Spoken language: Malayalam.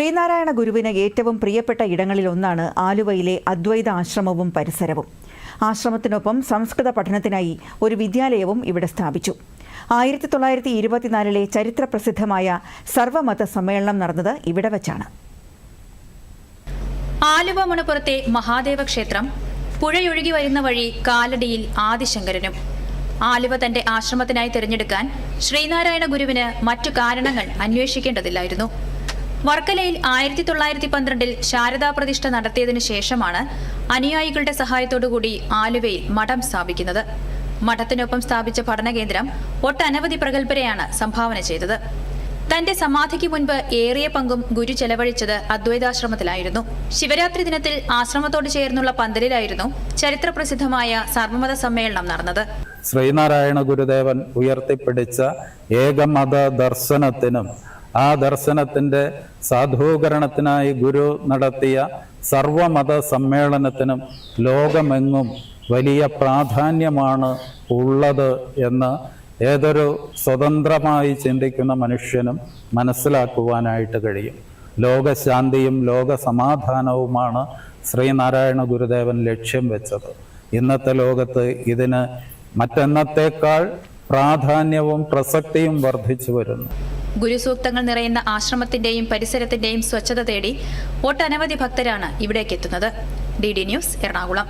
ശ്രീനാരായണ ഗുരുവിന് ഏറ്റവും പ്രിയപ്പെട്ട ഇടങ്ങളിലൊന്നാണ് ആലുവയിലെ അദ്വൈത ആശ്രമവും പരിസരവും. ആശ്രമത്തിനൊപ്പം സംസ്കൃത പഠനത്തിനായി ഒരു വിദ്യാലയവും ഇവിടെ സ്ഥാപിച്ചു. ആയിരത്തി തൊള്ളായിരത്തി ഇരുപത്തിനാലിലെ ചരിത്ര പ്രസിദ്ധമായ സർവമത സമ്മേളനം നടന്നത് ഇവിടെ വച്ചാണ്. ആലുവ മണപ്പുറത്തെ മഹാദേവ ക്ഷേത്രം പുഴയൊഴുകി വരുന്ന വഴി കാലടിയിൽ ആദിശങ്കരനും. ആലുവ തന്റെ ആശ്രമത്തിനായി തിരഞ്ഞെടുക്കാൻ ശ്രീനാരായണ ഗുരുവിന് മറ്റു കാരണങ്ങൾ അന്വേഷിക്കേണ്ടതില്ലായിരുന്നു. വർക്കലയിൽ ആയിരത്തി തൊള്ളായിരത്തി പന്ത്രണ്ടിൽ ശാരദാ പ്രതിഷ്ഠ നടത്തിയതിനു ശേഷമാണ് അനുയായികളുടെ സഹായത്തോടുകൂടി ആലുവയിൽ മഠം സ്ഥാപിക്കുന്നത്. മഠത്തിനൊപ്പം സ്ഥാപിച്ച പഠനകേന്ദ്രം ഒട്ടനവധി പ്രഗത്ഭരെയാണ് സംഭാവന ചെയ്തത്. തന്റെ സമാധിക്ക് മുൻപ് ഏറിയ പങ്കും ഗുരു ചെലവഴിച്ചത് അദ്വൈതാശ്രമത്തിലായിരുന്നു. ശിവരാത്രി ദിനത്തിൽ ആശ്രമത്തോട് ചേർന്നുള്ള പന്തലിലായിരുന്നു ചരിത്രപ്രസിദ്ധമായ സർവമത സമ്മേളനം നടന്നത്. ശ്രീനാരായണ ഗുരുദേവൻ ഉയർത്തിപ്പിടിച്ച ഏകമത ദർശനത്തിനും ആ ദർശനത്തിന്റെ സാധൂകരണത്തിനായി ഗുരു നടത്തിയ സർവമത സമ്മേളനത്തിനും ലോകമെങ്ങും വലിയ പ്രാധാന്യമാണ് ഉള്ളത് എന്ന് ഏതൊരു സ്വതന്ത്രമായി ചിന്തിക്കുന്ന മനുഷ്യനും മനസ്സിലാക്കുവാനായിട്ട് കഴിയും. ലോകശാന്തിയും ലോക സമാധാനവുമാണ് ശ്രീനാരായണ ഗുരുദേവൻ ലക്ഷ്യം വെച്ചത്. ഇന്നത്തെ ലോകത്ത് ഇതിന് മറ്റെന്നത്തേക്കാൾ പ്രാധാന്യവും പ്രസക്തിയും വർദ്ധിച്ചു വരുന്നു. ഗുരുസൂക്തങ്ങൾ നിറയുന്ന ആശ്രമത്തിന്റെയും പരിസരത്തിന്റെയും സ്വച്ഛത തേടി ഒട്ടനവധി ഭക്തരാണ് ഇവിടേക്ക് എത്തുന്നത് ഡി ഡി ന്യൂസ് എറണാകുളം.